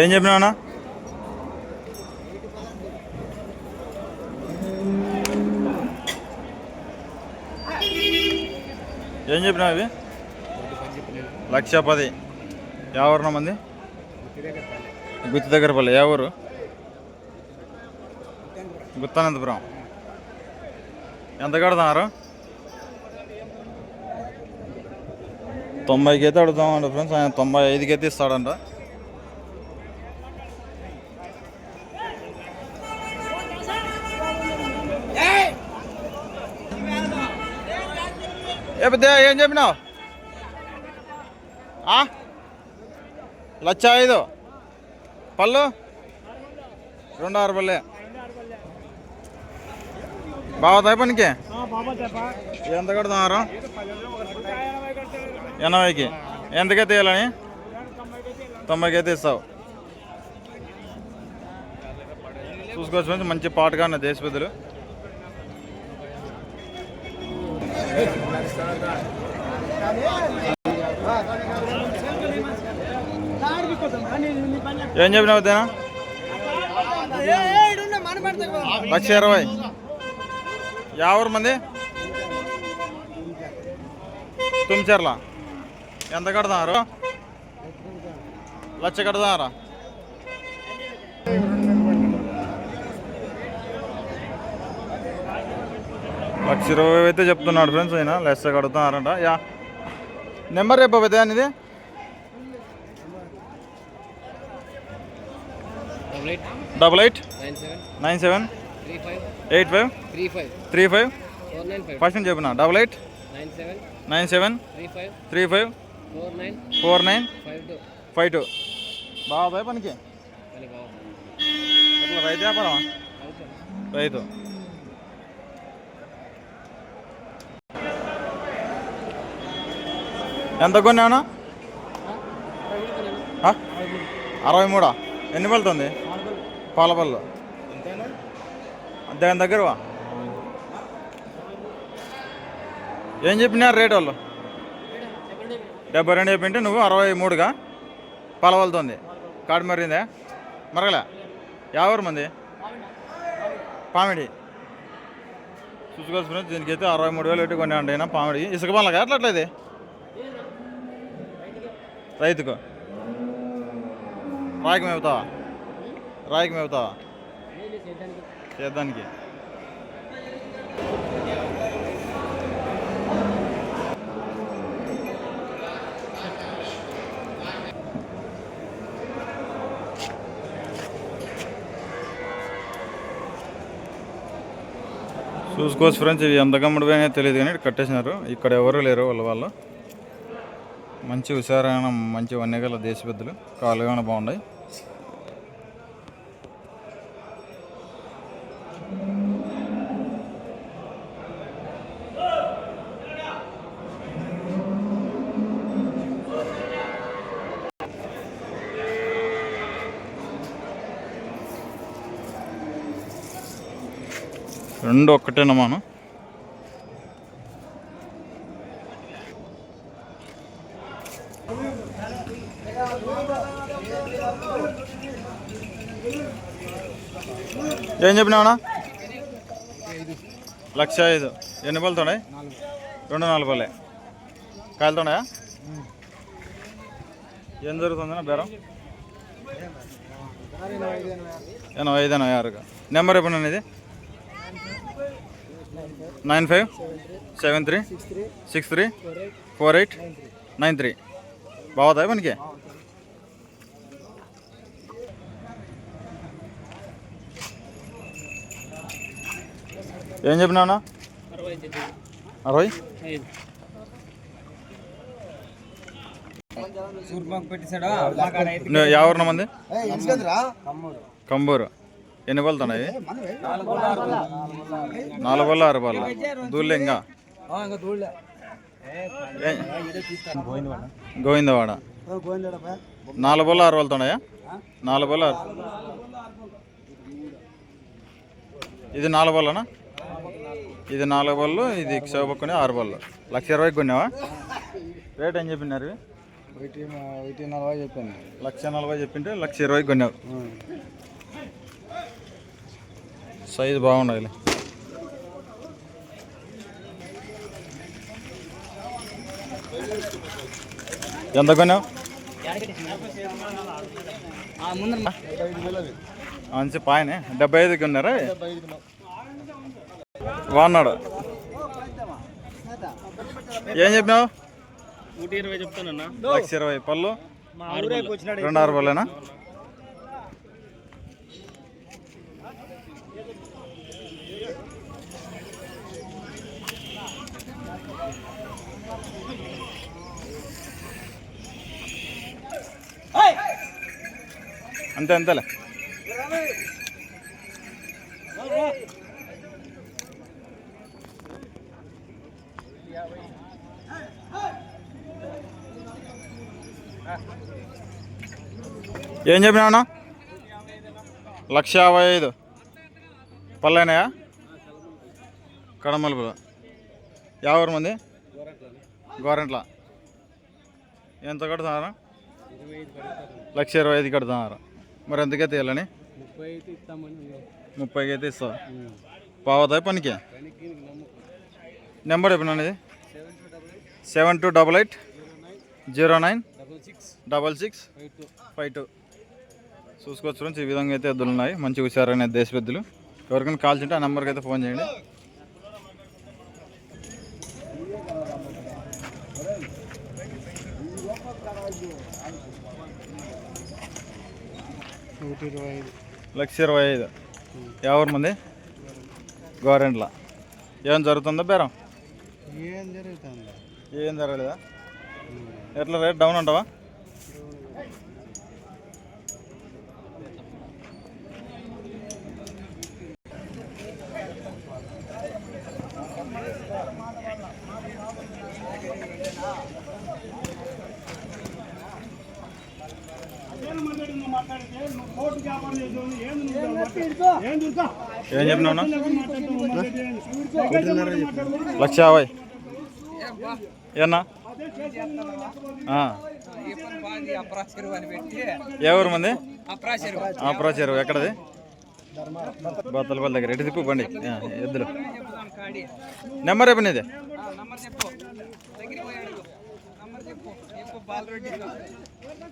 ఏం చెప్పినా ఏం చెప్పినావు అవి లక్ష పది. ఎవరు మంది? గుత్తి దగ్గర పల్లె ఎవరు గుత్తానంతపురం. ఎంత కడతారు తొంభైకి అయితే అడుగుతామండి ఫ్రెండ్స్. ఆయన తొంభై ఐదుకి అయితే ఇస్తాడంట. ఏ పెద్ద ఏం చెప్పినావు? ఆ? లక్ష ఐదు. పళ్ళు? రెండు ఆరు పల్లె బాగుతాయి పనికి? ఎంత కడుతున్నారు ఎనభైకి. ఎంతకైతే ఇవ్వాలని తొంభైకి అయితే ఇస్తావు చూసుకోవచ్చు మంచి పాటగా ఉన్న దేశ ఏం చెప్పినావు తేనా? లక్ష ఇరవై. యావరు మంది? తుమ్చర్ల. ఎంత కడతారు? లక్ష కడతారా? లక్ష ఇరవై అయితే చెప్తున్నాడు ఫ్రెండ్స్ ఆయన. లక్ష కడుతున్నారంట. యా. నెంబర్ రేపు పెద్ద అనేది double eight. Nine seven. Eight five. Three five. First చెప్పిన. Double eight. Nine seven. Three five. Four nine. Five two. బాగుంది పనికి. రైతు వ్యాపారం రైతు. ఎంత కొన్నావునా ఆ? అరవై మూడా? ఎన్ని పలుతుంది పాల పళ్ళు. దాని దగ్గర. ఏం చెప్పినారు రేట్ వాళ్ళు? డెబ్బై రెండు చెప్పింటే నువ్వు అరవై మూడుగా? పాల పలుతుంది కాడు మరిందే మరగలే? యావరు మంది? పామిడి. చూసుకోవచ్చు ఫ్రెండ్స్ దీనికి అయితే అరవై మూడు వేలు పెట్టి కొన్నాడు అయినా పామిడి. ఇసుక పనులగా ఎట్లా అట్లా ఇది? రైతుకు. రాయికి మేపుతావా? రాయికి మేపుతావా? చేద్దానికి. చూసుకోవచ్చు ఫ్రెండ్స్ ఇవి ఎంత కమ్ముడిపోయినా తెలియదు కానీ కట్టేసినారు. ఇక్కడ ఎవరు లేరు వాళ్ళ వాళ్ళు. మంచి హుషారైన మంచి వన్యగల దేశ పెద్దలు. కాలుగానే బాగున్నాయి. రెండు ఒక్కటేనా మనం? ఏం చెప్పినావునా? లక్ష ఐదు. ఎన్ని పళ్ళుతున్నాయి రెండు నాలుగు పళ్ళే కాలుతున్నాయా ఏం జరుగుతుందన్నా బేరం? ఎనభై ఐదు ఎనభై ఆరుగా. నెంబర్ ఎప్పుడు ఇది. Nine five seven three six three four eight nine three బాగుతాయి మనకి? ఏం చెప్పినావునా అరవై? ఎవరిన మంది? కంబూరు. ఎన్ని పళ్ళుతున్నాయి నాలుగు పళ్ళు ఆరు పళ్ళు దూళ్ళే ఇంకా? గోవిందవాడ. నాలుగు పళ్ళు ఆరు పళ్ళుతున్నాయా నాలుగు ఆరు ఇది నాలుగు పళ్ళనా ఇది నాలుగు పళ్ళు ఇది శివపక్కని ఆరు పళ్ళు లక్ష ఇరవైకి కొన్నావా? రేట్ ఏం చెప్పినారు? లక్ష నలభై చెప్పింటే లక్ష ఇరవై కొన్నావు. సైజు బాగుండాలి. ఎంత కొన్నావు? మంచి పాయనే. డెబ్బై ఐదుకి ఉన్నారా బాగున్నాడు. ఏం చెప్పినావు? లక్ష ఇరవై పళ్ళు. రెండు ఆరు పళ్ళేనా? అంతే అంతేలే. ఏం చెప్పినా లక్ష యాభై ఐదు. పల్లెనాయా కడమలుపులు. యాభై మంది? గోరెంట్ల. ఎంత కడుతున్నారు? లక్ష ఇరవై ఐదు కడుతున్నారు. మరి ఎంతకే తీయాలని ముప్పై అయితే ఇస్తామని ముప్పైకి అయితే ఇస్తావు? పావుతాయి పనికి? నెంబర్ చెప్పినాను ఇది. Seven two double eight. Zero nine. Double six. Double six. Five two. చూసుకోవచ్చు ఈ విధంగా అయితే ఎద్దులు ఉన్నాయి. మంచి హుషారైన దేశ పెద్దలు. ఎవరికైనా కాల్ చేయంటే ఆ నెంబర్కి అయితే ఫోన్ చేయండి. లక్ష ఇరవై ఐదు. ఎవరి మంది? గవర్నమెంట్లో ఏం జరుగుతుందో బేరం? ఏం జరుగుతుంది? ఏం జరగలేదా? ఎట్లా రేట్ డౌన్ అంటావా? ఏం చెప్పినావు లక్ష యాభై. ఏనా? ఆ. ఎవరు మంది? ఆపరా చెరువు ఎక్కడది? బత్తలపల్లి దగ్గర. ఎటు తిప్పు బండి. ఎద్దులు. నెంబర్ చెప్పండి ఇది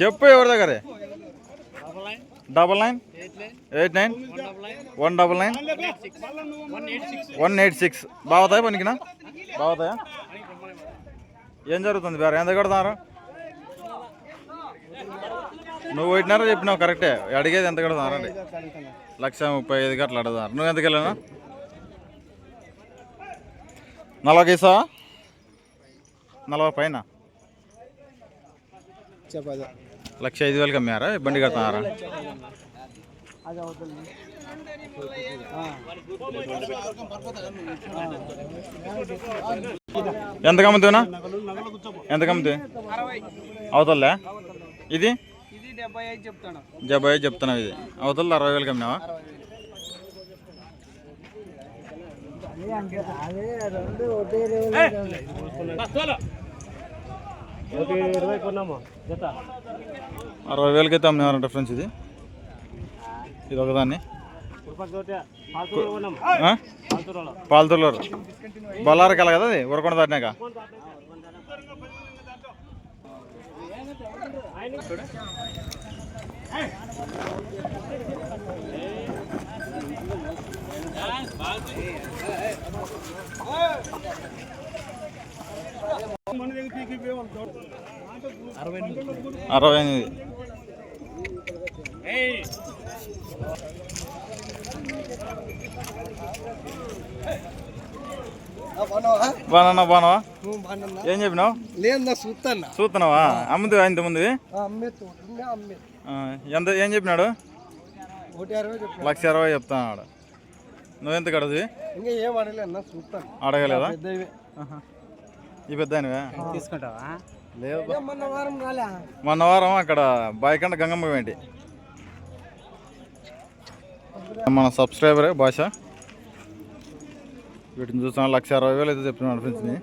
చెప్పు ఎవరి దగ్గర? Double nine? Eight nine? One double nine? One eight six. బాగుతాయా పనికినా? బాగుతాయా? ఏం జరుగుతుంది వేరే ఎంత కడతారు నువ్వు పెట్టినారా చెప్పినావు కరెక్టే. అడిగేది ఎంత కడతారండి లక్ష ముప్పై ఐదు గట్ల అడుగుతారు నువ్వు ఎంతకు వెళ్ళినా నలభై ఇస్తావా నలభై పైన? చెప్పదా లక్ష ఐదు వేలకి అమ్మారా ఇబ్బంది కడుతున్నారా ఎంత కమ్ముతున్నా ఎంత కమ్ముతు అవతలే ఇది డెబ్బై ఐదు చెప్తున్నావు ఇది అవతల అరవై వేలకి అమ్మినావా అదే రెండు కొన్నాము జత అరవై వేలకి అయితే అమ్మినారంట ఫ్రెండ్స్ ఇది. ఇది ఒకదాన్ని. పాల్తూరు? పాల్తూరులో బొల్లారికి వెళ్ళ కదా అది ఉరకొండ దాటినాక. అరవై ఎనిమిది. బాగా బాగున్నావా? ఏం చెప్పినావు? లేదు నా చూస్తాను చూస్తున్నావా అమ్ముతు ఇంత ముందు ఎంత ఏం చెప్పినాడు? అరవై లక్ష ఇరవై చెప్తున్నాడు. నువ్వెంత కడది ఇంకా ఏం అడగలేదు? ఈ పెద్దనివే? తీసుకుంటావా. మొన్న వారం అక్కడ బాయికండ గంగమ్మ ఏంటి మన సబ్స్క్రైబరే భాష. వీటిని చూస్తున్నా లక్ష అరవై వేలు అయితే చెప్తున్నాడు ఫ్రెండ్స్ని.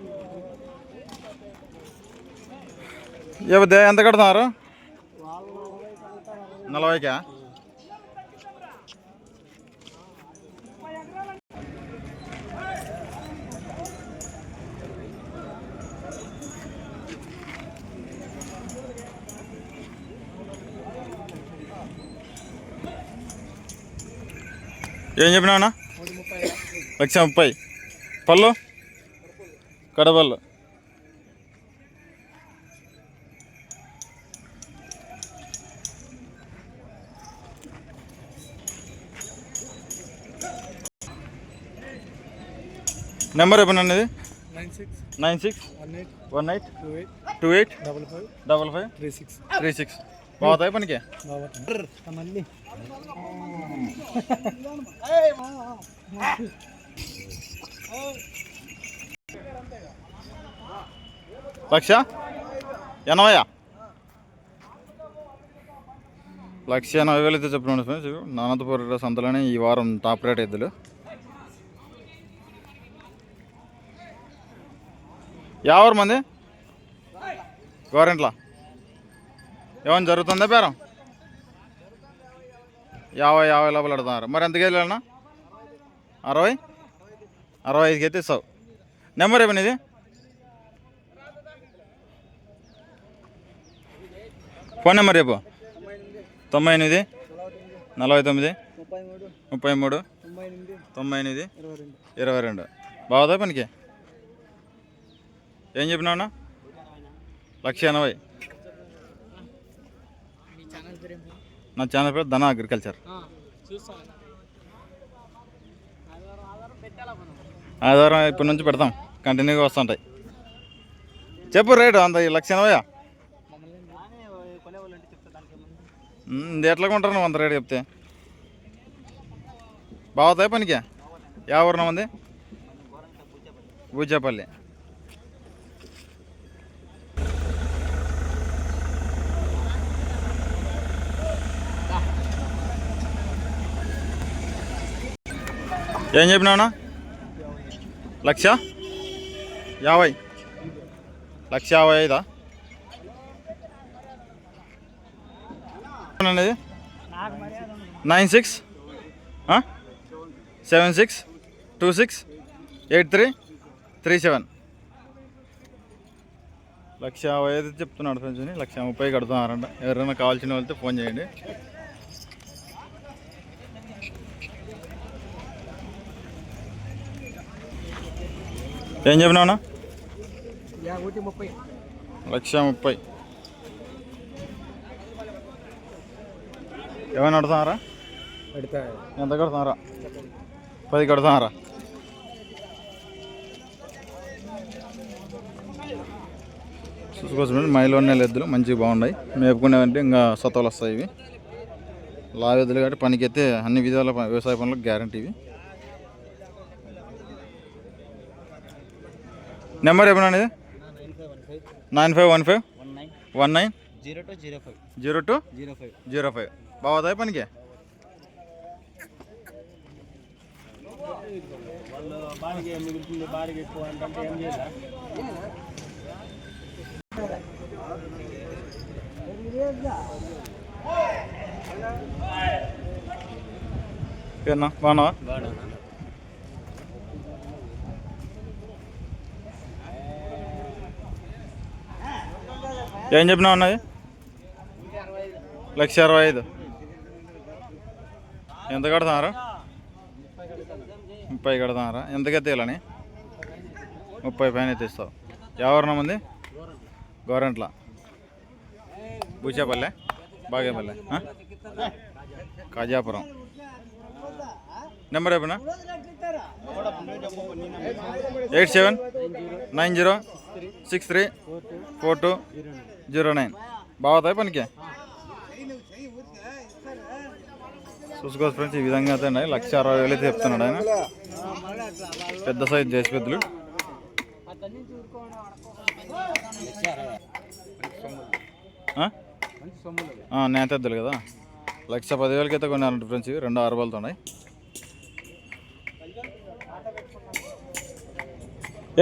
ఇవ్వదే ఎంత కడుతున్నారు? నలభైకా? ఏం చెప్పినావునా లక్ష ముప్పై. పళ్ళు? కడపళ్ళు. నెంబర్ చెప్పండి nine six. Nine six. One eight. Two eight. Two eight. Double five. Double five. Three six. Three six. బాగుతాయి పనికి? లక్ష? ఎనభయా? లక్ష ఎనభై వేలు అయితే చెప్పినాడు ఫ్రెండ్స్ ఇవి అనంతపురం సంతలోనే ఈ వారం టాప్ రేట్ ఎద్దులు. యావరు మంది? గవర్నమెంట్లో ఏమైనా జరుగుతుందా పేరం యాభై యాభై లోపల అడుగుతున్నారు. మరి ఎంత కేజీలు అన్న? అరవై? అరవై ఐదుకి అయితే ఇస్తావు. నెంబర్ ఏమన్నా ఇది. ఫోన్ నెంబర్ రేపు తొంభై ఎనిమిది నలభై తొమ్మిది ముప్పై మూడు తొంభై ఎనిమిది ఇరవై రెండు. బాగుదా పనికి? ఏం చెప్పినావునా లక్ష ఎనభై. నా ఛానల్ పేరు ధన అగ్రికల్చర్. ఆధారం ఇప్పటి నుంచి పెడతాం. కంటిన్యూగా వస్తుంటాయి. చెప్పు రేటు అంత లక్ష ఎనభై ఇది ఎట్లా కొంటారు నువ్వు అంత రేటు చెప్తే? బాగుతాయి పనికి? ఊరిన ఉంది బూచేపల్లి ఏం చెప్పినావునా లక్ష? యాభై. లక్ష యాభై ఐదా? అనేది? Nine six? Seven six? Two six? Eight three? Three seven. Lakh యాభై ఐదు చెప్తున్నాడు ఫ్రెండ్స్ లక్ష ముప్పై కడుతున్నారంట. ఎవరైనా కావాల్సిన వాళ్ళతో ఫోన్ చేయండి. ఏం చెప్పినావునా ముప్పై లక్ష ముప్పై. ఏమైనా కడుతున్నారా ఎంత కడుతున్నారా? పది కడుతున్నారా? చూసుకోవచ్చు మైలో ఉన్న ఎద్దులు మంచిగా బాగున్నాయి. మేపుకునేవంటే ఇంకా సతవలు వస్తాయి ఇవి. లావెద్దులు కాబట్టి పనికైతే అన్ని విధాల వ్యవసాయ పనులకు గ్యారంటీ ఇవి. నెంబర్ ఏమన్నా ఇది nine five one five? One nine? Zero two? Zero five. Zero two zero five. Zero five బాగుతాయి పనికి వాళ్ళు బాడిగ ఏం చెప్పినావు ఉన్నది లక్ష అరవై ఐదు ఎంత కడతారా ముప్పై కడతారా ఎంతకైతే ఇలాని ముప్పై పైన తీస్తావు ఎవరిన ఉంది గవర్నమెంట్లా బూచాపల్లె బాగేపల్లె కాజాపురం. నెంబర్ ఏమన్నా eight seven nine zero six three four two zero nine. బాగుతాయి పనికి? చూసుకోవచ్చు ఫ్రెండ్స్ ఈ విధంగా అయితే ఉన్నాయి. లక్ష అరవై వేలు అయితే చెప్తున్నాడు ఆయన. పెద్ద సైజ్ చేసి పెద్దలు. ఆ? నేత కదా. లక్ష పదివేలకి అయితే కొన్నారంట ఫ్రెండ్స్ రెండు ఆరు బలతో ఉన్నాయి.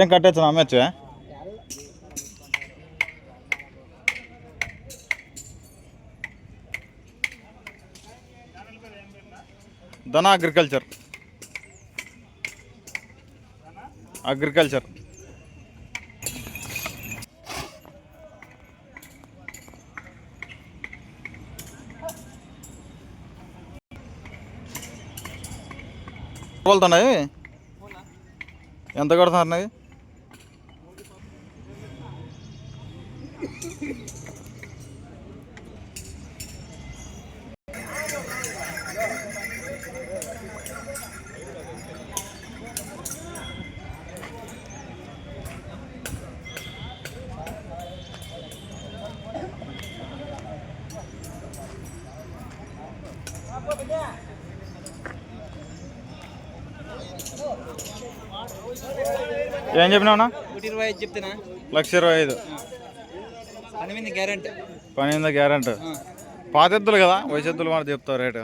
ఏం కట్టేస్తున్నా అమ్మేచ్చా ధన అగ్రికల్చర్. అగ్రికల్చర్. వెళ్తున్నాయి ఎంత కడుతున్నారు ఏం చెప్పినావునా ఒకటి ఇరవై ఐదు చెప్తున్నా. లక్ష ఇరవై ఐదు. పన్నెండు గ్యారెంటీ. పని గ్యారెంట్. పాత ఎద్దులు కదా వయసు ఎద్దులు మాట చెప్తావు రేటు.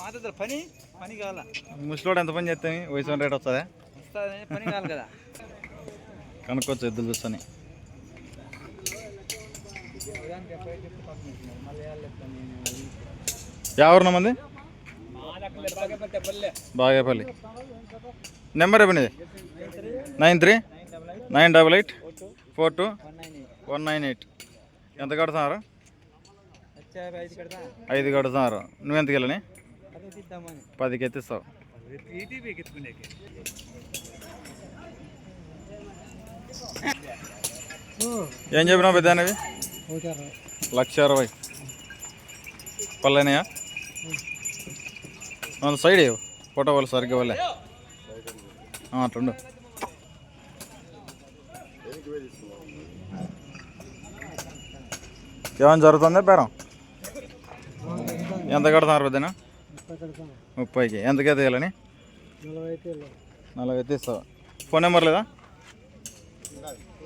పాత పని పని కావాలా. ముసలోడు ఎంత పని చేస్తే వయసు రేట్ వస్తుందా? పని కావాలి కదా. కనుక్కోవచ్చు ఎద్దులు చూస్తాని. ఎవరు మంది? బాగేపల్లి. నెంబర్ ఇవ్వండి nine three? Nine double eight? Four two? One nine eight. ఎంత కడుతున్నారు? ఐదు కడుతున్నారు. నువ్వు ఎంతకి వెళ్ళని పదికి ఎత్తిస్తావు. ఏం చెప్పినావు పెద్ద అనేవి లక్ష అరవై. పల్లెనయా సైడ్ ఫోటో వాళ్ళు సరిగ్గా వాళ్ళే అట్లుండు. ఏమైనా జరుగుతుందా బేరం? ఎంత కడుతున్నారు పెద్దనా ముప్పైకి. ఎంతకే తీయాలని? నలభై తీస్తావా ఫోన్ నెంబర్ లేదా?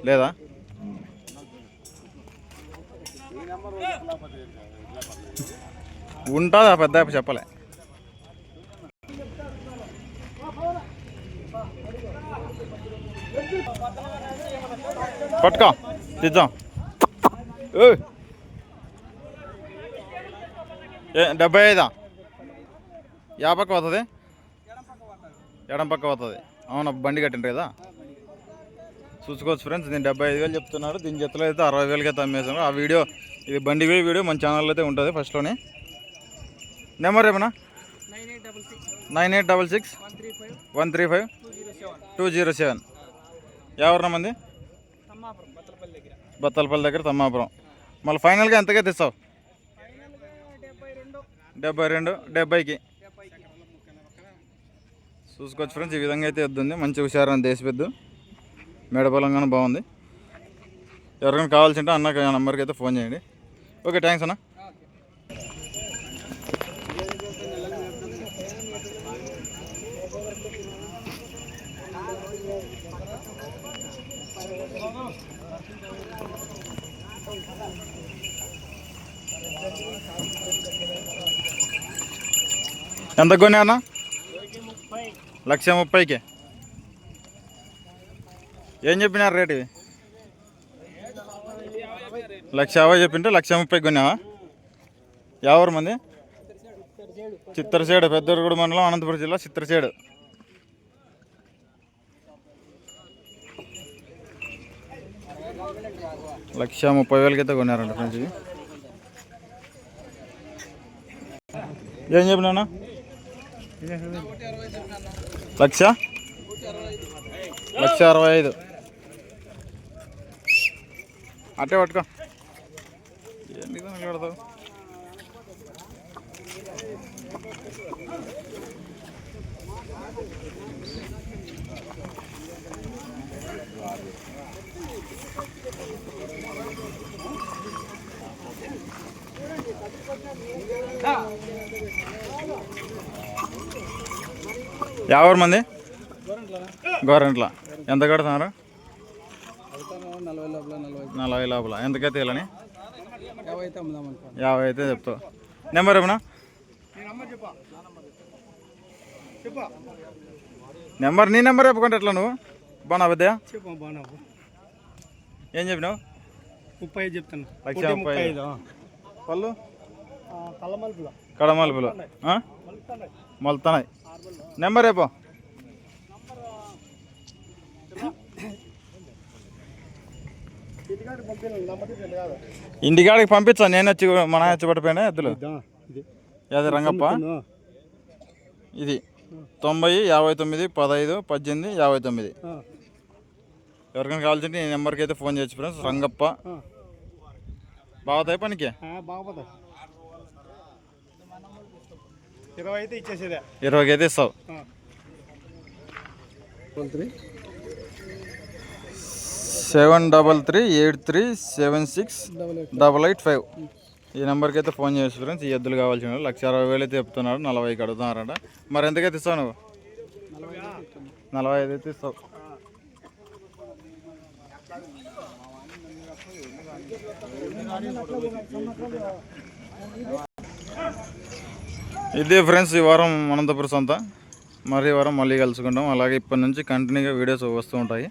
లేదా? ఉంటుందా పెద్ద చెప్పలే. పట్టుకో. తీద్దాం ఓయ్. ఏ డెబ్బై ఐదా? యా పక్క పోతుంది? ఎడం పక్క పోతుంది. అవునా బండి కట్టిండ్రు కదా? చూసుకోవచ్చు ఫ్రెండ్స్ దీని డెబ్బై ఐదు వేలు చెప్తున్నారు. దీని జతలో అయితే అరవై వేలకి అయితే అమ్మేసాను ఆ వీడియో ఇది బండి వే వీడియో మన ఛానల్లో అయితే ఉంటుంది ఫస్ట్లోనే నెంబర్ ఏమన్నా? Nine eight double six one three five two zero seven. Two మంది బత్తలపల్లి దగ్గర. తమ్మాపురం. మళ్ళీ ఫైనల్గా ఎంతగా తెస్తావు? డెబ్బై రెండు డెబ్బైకి. చూసుకోవచ్చు ఫ్రెండ్స్ ఈ విధంగా అయితే ఎద్దుంది. మంచి హుషారని దేశపెద్దు. పెద్దు బాగుంది. ఎవరికైనా కావాల్సి ఉంటే ఆ నెంబర్కి అయితే ఫోన్ చేయండి. ఓకే థ్యాంక్స్ అన్న. ఎంత కొనే అన్న? లక్ష ముప్పైకి. ఏం చెప్పినారు రేటు ఇవి? లక్ష యాభై చెప్పింటే లక్ష ముప్పై కొన్నావా? ఎవరు మంది? చిత్తరసేడు పెద్దూరుగూడ మండలం అనంతపురం జిల్లా చిత్తరసేడు. లక్ష ముప్పై వేలకైతే కొన్నారంట ఫ్రెండ్స్ ఏం చెప్పినా లక్ష? లక్ష అరవై ఐదు. అట్టే పట్టుకో. ఏంటి కడతావు పెడతావు ఎవరు మంది? గవర్నమెంట్లో ఎంత కడుతున్నారు? నలభై లోపల. ఎంతకైతే వెళ్ళని యాభై అయితే యాభై చెప్తావు నెంబర్ ఏమన్నా? నెంబర్ నీ నెంబర్ చెప్పుకుంటే ఎట్లా నువ్వు? బాగా బాగున్నావు. ఏం చెప్పినావు? ముప్పై ఐదు చెప్తాను. లక్ష ముప్పై ఐదు. ఐదు? పళ్ళు? కళ్ళమలుపులో. కడమలుపులు మొలుతున్నాయి నెంబర్ రేపు ఇంటికాడికి పంపించా నేను వచ్చి మన వచ్చి పట్టిపోయినా ఎద్దులు. అది రంగప్ప? ఇది. తొంభై యాభై తొమ్మిది పదహైదు పద్దెనిమిది యాభై తొమ్మిది. ఎవరికైనా కావాల్సింటే ఈ నెంబర్కి అయితే ఫోన్ చేయొచ్చు ఫ్రెండ్స్ రంగప్ప. బాగుతాయి పనికి? బాగుపోతాయి ఇరవై అయితే ఇచ్చేసేదే. ఇరవైకి అయితే ఇస్తావు seven double three eight three seven six double eight. Five. ఈ నెంబర్కి అయితే ఫోన్ చేయొచ్చు ఫ్రెండ్స్ ఈ ఎద్దులు కావాల్సిన వాళ్ళు లక్ష అరవై వేలు అయితే చెప్తున్నాడు నలభైకి అడుగుతున్నారంట. మరి ఎంతకైతే ఇస్తావు నువ్వు? నలభై ఐదు అయితే ఇస్తావు. ఇదే ఫ్రెండ్స్ ఈ వారం అనంతపురం సొంత. మరి వారం మళ్ళీ కలుసుకుంటాం. అలాగే ఇప్పటి నుంచి కంటిన్యూగా వీడియోస్ వస్తూ ఉంటాయి.